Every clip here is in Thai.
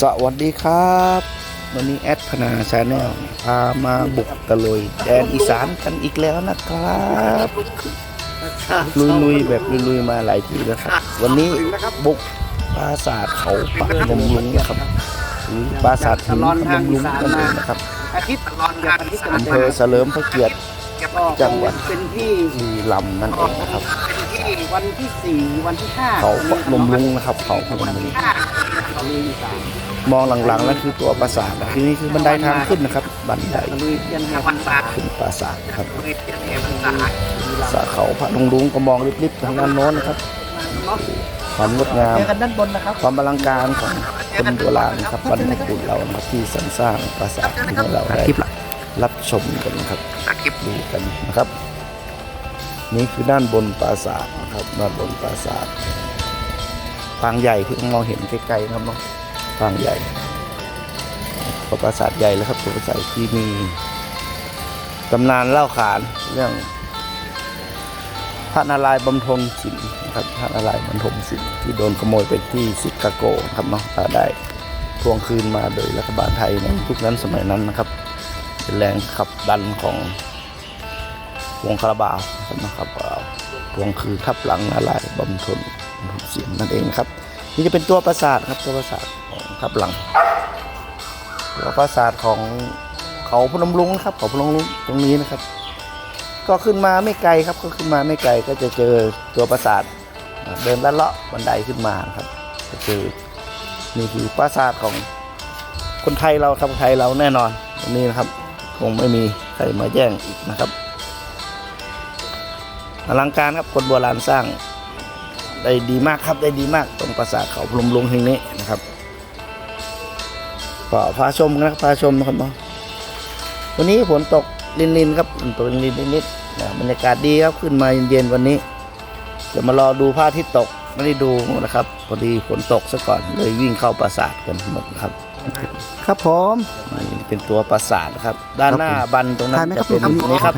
สวัสดีครับ วันนี้แอดพนาชาแนลพามาบุกตะลุยแดนอีสานกันอีกแล้วนะครับลุยๆแบบลุยๆมาหลายที่แล้วครับ วันนี้บุกปราสาทเขาปะนมลุงนะครับหรือปราสาทหินพนมลุงนั่นเองนะครับอาทิตย์ตลอดงานอาทิตย์อำเภอเสลิมพระเกียรติจังหวัดเป็นที่บุรีรัมย์นั่นเองนะครับเป็นที่วันที่สี่วันที่ห้าเขาปะนมลุงนะครับ เขาพนมลุงห้าตะ ลุยอีสานมองหลังๆนั่นคือตัวปราสาทนะที่นี่คือบันไดทางขึ้นนะครับ บันไดตะลุยเทียนแห่วันศาสตร์ขึ้นปราสาทครับตะลุยเทียนแห่วันศาสตร์สาเขาพระนงรุ้งก็มองริบๆทางด้านโน้นนะครับเนาะความงดงามเจอกันด้านบนนะครับความอลังการของคนโบราณนะครับบรรพบุรุษเรานะครับที่สรรสร้างปราสาทที่ให้เราได้รับชมกันนะครับดูกันนะครับ นี่คือด้านบนปราสาทนะครับด้านบนปราสาท ปางใหญ่ที่มองเห็นใกลๆนะครับเนาะปางใหญ่ปราสาทใหญ่แล้วครับปราสาทที่มีตำนานเล่าขานเรื่อง พระนารายณ์บำทมศิลป์นะครับพระนารายณ์บำทมศิลป์ที่โดนขโมยไปที่ชิคาโกครับเนาะต่ได้ทวงคืนมาโดยรัฐบาลไทยในยุคนั้นสมัยนั้นนะครับเป็นแรงขับดันของวงคาราบาวนะครับบเอาทวงคืนทับหลังนารายณ์บำทม บำทมศิลป์นั่นเองครับ นี่จะเป็นตัวปราสาทครับตัวปราสาทของทับหลังตัวปราสาทของเขาพนมรุ้งนะครับเขาพนมรุ้งตรงนี้นะครับ ก็ขึ้นมาไม่ไกลครับ ก็ขึ้นมาไม่ไกลก็จะเจอตัวปราสาทเดินลัดเลาะบันไดขึ้นมาครับจะเจอนี่คือปราสาทของคนไทยเราครับคนไทยเราแน่นอนตรงนี้นะครับ คงไม่มีใครมาแย่งอีกนะครับอลังการครับคนโบราณสร้าง ได้ดีมากครับได้ดีมากตรงปราสาทเขาพนมรุ้งแห่งนี้นะครับก็พาชมกันนะครับพาชมนะครับเนาะวันนี้ฝนตกลินๆครับฝนตกลินๆนิดๆนะบรรยากาศดีครับขึ้นมาเย็นๆวันนี้จะมารอดูพระอาทิตย์ตกไม่ได้ดูนะครับพอดีฝนตกซะก่อนเลยวิ่งเข้าปราสาทกันหมดครับ ครับผมนี่เป็นตัวปราสาทนะครับ ด้านหน้าบันตรงนั้นจะเป็นนี่ครับ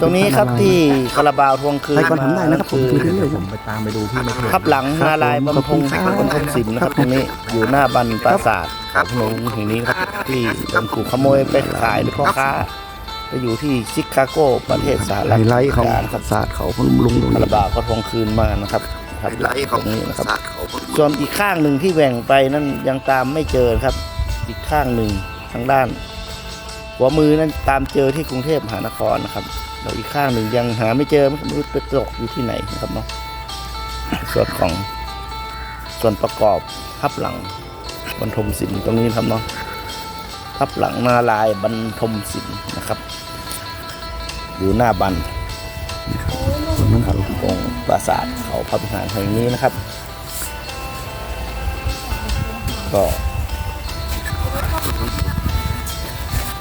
ตรงนี้ครับที่คาราบาวทวงคืนให้ก่อนผมได้นะครับผมคือถือเรื่อยๆผมไปตามไปดูพี่ในเพจทับหลังนาลายณ์บำพงบำพงศิลป์นะครับตรงนี้อยู่หน้าบันปราสาทของพนมแห่งนี้ครับที่โดนถูกขโมยไปขายหรือพ่อค้าไปอยู่ที่ชิคาโกประเทศสหรัฐไฮไลท์ของอเมริกาครับศาสตร์เขาพนมลุงตรงคานี้ราบาวก็ทวงคืนมานะครับทับหลังตรงนี้นะครับศาสตร์เขาพนมส่วนอีกข้างหนึ่งที่แหว่งไปนั่นยังตามไม่เจอครับ อีกข้างหนึ่งทางด้าน หัวมือนั้นตามเจอที่กรุงเทพมหานครนะครับแล้วอีกข้างหนึ่งยังหาไม่เจอไม่รู้ไปตกอยู่ที่ไหนนะครับเนาะส่วนของส่วนประกอบทับหลังบรรทมศิลป์ตรงนี้ครับเนาะทับหลังนาลายบรรทมศิลป์นะครับ อยู่หน้าบันนะครับตรงปราสาทเขาพระวิหารแห่งนี้นะครับ ก็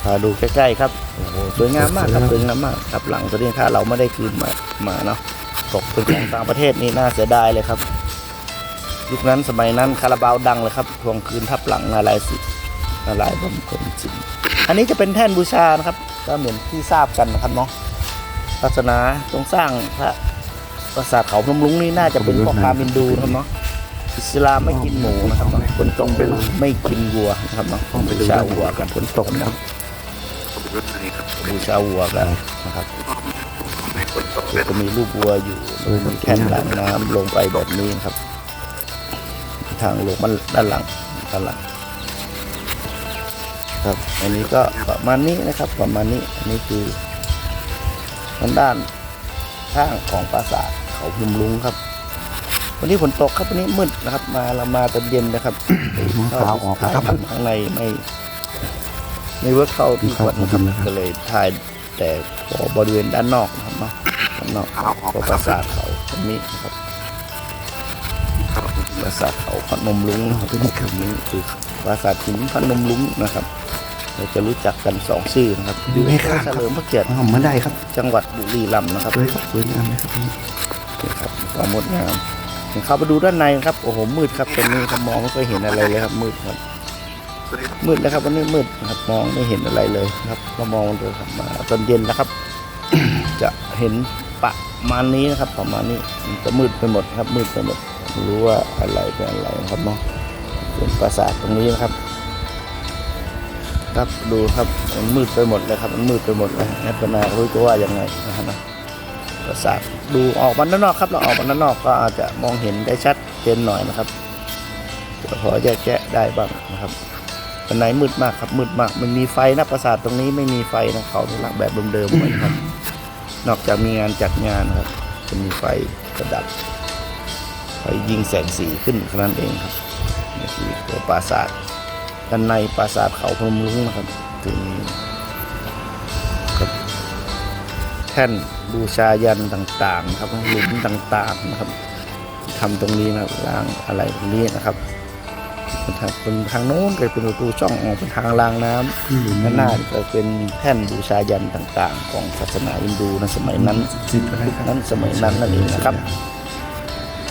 พาดูใกล้ๆครับโอ้โหสวยงามมากครับสวยงามมากครับหลังตัวนี้ถ้าเราไม่ได้คืนมามาเนาะตกเป็นของต่างประเทศนี่น่าเสียดายเลยครับ ยุคนั้นสมัยนั้นคาราบาวดังเลยครับทวงคืนทับหลังนาลายณ์สินาลายณ์บำเพ็ญสินอันนี้จะเป็นแท่นบูชานะครับ ก็เหมือนที่ทราบกันนะครับเนาะศาสนาตรงสร้างพระปราสาทเขาพนมลุงนี่น่าจะเป็นของพราหมณ์ฮินดูนะครับเนาะอิสลามไม่กินหมูนะครับเนาะฝนตกเป็นไม่กินวัวนะครับเนาะบูชาวัวกันฝนตกนะครับ บูชาวัวกันนะครับก็มีลูกวัวอยู่มีแท่นหลังน้ำลงไปแบบนี้นะครับ ทางลงมันด้านหลังด้านหลัง ครับ อันนี้ก็ประมาณนี้นะครับ ประมาณนี้อันนี้คือทางด้านข้างของปราสาทเขาพนมลุงครับ วันนี้ฝนตกครับวันนี้มืดนะครับ มาเรามาตอนเย็นนะครับขาวออกนะครับถ่ายข้างในไม่ ไม่เวิร์กเข้าที่วัดนะครับก็เลยถ่ายแต่พอบริเวณด้านนอกนะครับเนาะด้านนอกของปราสาทเขาตรงนี้นะครับปราสาทเขาพนมลุงนะครับตรงนี้คือปราสาทหินพนมลุงนะครับ เราจะรู้จักกันสองชื่อนะครับอยู่ที่เฉลิมพระเกียรติอ้าวเหมือนได้ครับ จังหวัดบุรีรัมย์นะครับสวยครับสวยงามเลยครับนี่ครับความงดงามเข้าไปดูด้านในครับโอ้โหมืดครับตรงนี้ครับมองไม่ค่อยเห็นอะไรเลยครับมืดครับ มืดแล้วครับวันนี้มืดนะครับมองไม่เห็นอะไรเลยครับมามองดูครับมาตอนเย็นนะครับ จะเห็นประมาณนี้นะครับ ประมาณนี้มันจะมืดไปหมดครับ มืดไปหมดรู้ว่าอะไรเป็นอะไรครับเนาะส่วนปราสาทตรงนี้นะครับครับดูครับมันมืดไปหมดเลยครับมันมืดไปหมดเลยแอปนารู้จะว่ายังไงนะฮะปราสาทดูออกมาด้านนอกครับ เราออกมาด้านนอกก็อาจจะมองเห็นได้ชัดเจนหน่อยนะครับพอแยกแยะได้บ้างนะครับ วันไหนมืดมากครับมืดมากมันมีไฟนะปราสาทตรงนี้ไม่มีไฟนะเขาหลักแบบเดิมๆเหมือนครับ นอกจากมีงานจัดงานครับจะมีไฟประดับไฟยิงแสงสีขึ้นเท่านั้นเองครับนี่คือตัวปราสาทด้านในปราสาทเขาพนมรุ้งนะครับถึงแท่นบูชายันต่างๆ ครับหลุมต่างๆนะครับทำตรงนี้นะครับรางอะไรตรงนี้นะครับ เป็นทางเป็นทางโน้นก็เป็นประตูช่องออกเป็นทางรางน้ำด้านหน้าก็เป็นแท่นบูชายันต่างๆ ของศาสนาฮินดูในสมัยนั้นสิบอะไรครับนั้นสมัยนั้นนั่นเองนะครับ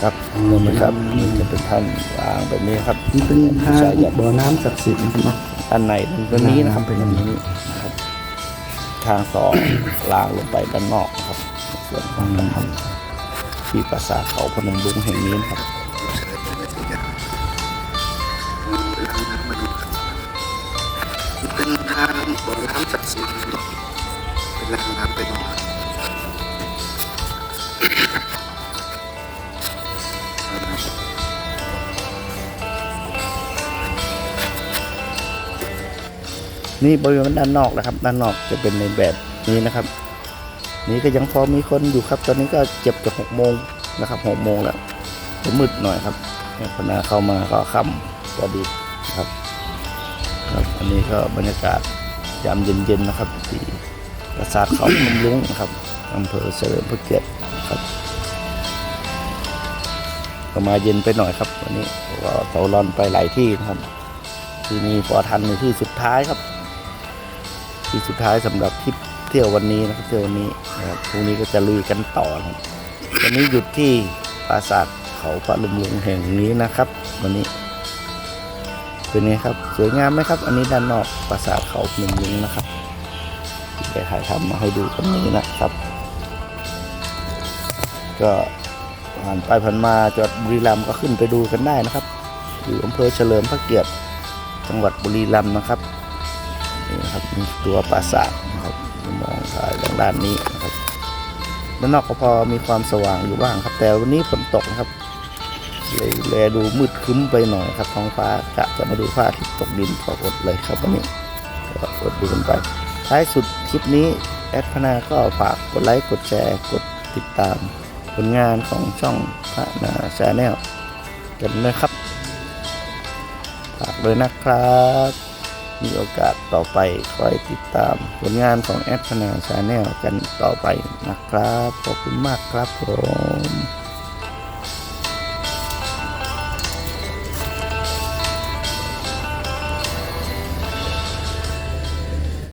ครับนี่นะครับนี่จะเป็นท่านวางแบบนี้ครับนี่เป็นทางบูชายันบ่อน้ำศักดิ์สิทธิ์นะครับเนาะด้านในเป็นตัวนี้นะครับเป็นอย่างนี้นะครับทางต่อลางลงไปด้านนอกนะครับในส่วนของการทำที่ปราสาทเขาพนมรุ้งแห่งนี้นะครับางบ่อน้ำศักดิ์สิทธิ์เป็นแหล่งน้ำเป็นนี่บริเวณด้านนอกนะครับ ด้านนอกจะเป็นในแบบนี้นะครับ นี่ก็ยังพอมีคนอยู่ครับ ตอนนี้ก็เจ็บจะหกโมงนะครับหกโมงแล้วมืดหน่อยครับพนาเข้ามาก็ค่ำพอดีครับ ครับอันนี้ก็บรรยากาศยามเย็นๆนะครับที่ปราสาทเขาพนมรุ้งนะครับอำเภอเฉลิมพระเกียรติครับก็มาเย็นไปหน่อยครับวันนี้เพราะว่าเตาร้อนไปหลายที่นะครับ ที่นี่พอทันในที่สุดท้ายครับ ที่สุดท้ายสำหรับทริปเที่ยววันนี้นะครับเที่ยววันนี้นะครับพรุ่งนี้ก็จะลุยกันต่อนะครับวันนี้หยุดที่ปราสาทเขาพระลุมลุงแห่งนี้นะครับ วันนี้ เป็นไงครับ สวยงามไหมครับ อันนี้ด้านนอกปราสาทเขาพนมลุงนะครับที่ไปถ่ายทำมาให้ดูตรงนี้นะครับ ก็ผ่านไปผ่านมาจังหวัดบุรีรัมย์ก็ขึ้นไปดูกันได้นะครับ อยู่อำเภอเฉลิมพระเกียรติจังหวัดบุรีรัมย์นะครับนี่นะครับมีตัวปราสาทนะครับมองถ่ายทางด้านนี้นะครับด้านนอกก็พอมีความสว่างอยู่บ้างครับ แต่วันนี้ฝนตกนะครับ เลยแลดูมืดคึ้มไปหน่อยครับท้องฟ้ากะจะมาดูพระอาทิตย์ตกดินก็อดเลยครับวันนี้ก็อดดูกันไปท้ายสุดคลิปนี้แอดพนาก็ฝากกดไลค์กดแชร์กดติดตาม ผลงานของช่องพระนาชาแนลกันนะครับฝากด้วยนะครับ มีโอกาสต่อไปคอยติดตาม ผลงานของแอดพนาชาแนลกันต่อไปนะครับ ขอบคุณมากครับผม